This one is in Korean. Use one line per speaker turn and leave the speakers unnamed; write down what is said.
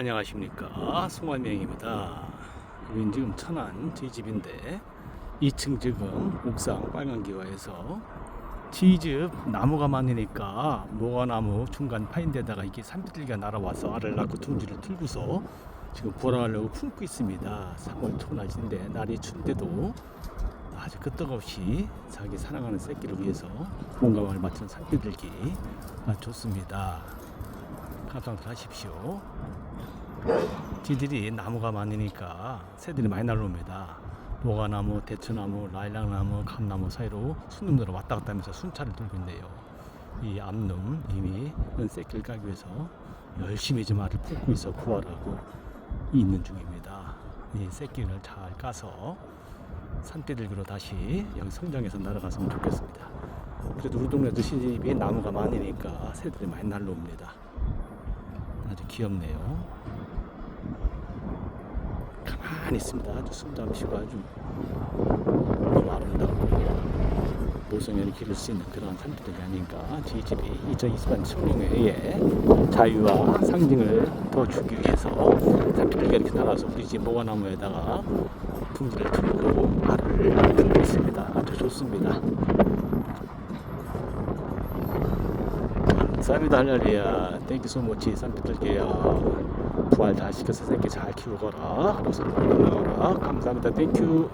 안녕하십니까. 송환명입니다. 여긴 지금 천안 저희 집인데 2층 지금 옥상 빨간 기와에서 지집 나무가 많으니까 모과나무 중간 파인 데다가 이게 산비둘기가 날아와서 알을 낳고 둥지를 틀고서 지금 보라하려고 품고 있습니다. 3월 초낮인데 날이 추운데도 아주 끄떡없이 자기 사랑하는 새끼를 위해서 공감을 맞춘 산비둘기. 아, 좋습니다. 감상들 하십시오 지들이 나무가 많으니까 새들이 많이 날라옵니다. 모가나무, 대추나무, 라일락나무, 감나무 사이로 순놈들은 왔다 갔다 하면서 순찰을 돌고 있네요. 이 암놈 이미 새끼를 까기 위해서 열심히 좀 알을 품고 있어 구하라고 있는 중입니다. 이 새끼를 잘 까서 산떼들기로 다시 여기 성장해서 날아갔으면 좋겠습니다. 그래도 우리 동네도 시집이 나무가 많으니까 새들이 많이 날라옵니다. 아주 귀엽네요. 가만히 있습니다. 아주 숨도 쉬고 아주 너무 아름답고 모성애를 기를 수 있는 그런 산비들이 아닌가. 저희 집이 2020년 청룡회에 자유와 상징을 더 주기 위해서 산비들이 이렇게 나가서 우리 집 모과나무에다가 둥지를 틀고 알을 듣고 있습니다. 아주 좋습니다. 할렐루야. 땡큐 소모치 산비들게야 부활 잘 시켜서 새끼 잘 키우거라. 감사합니다. 땡큐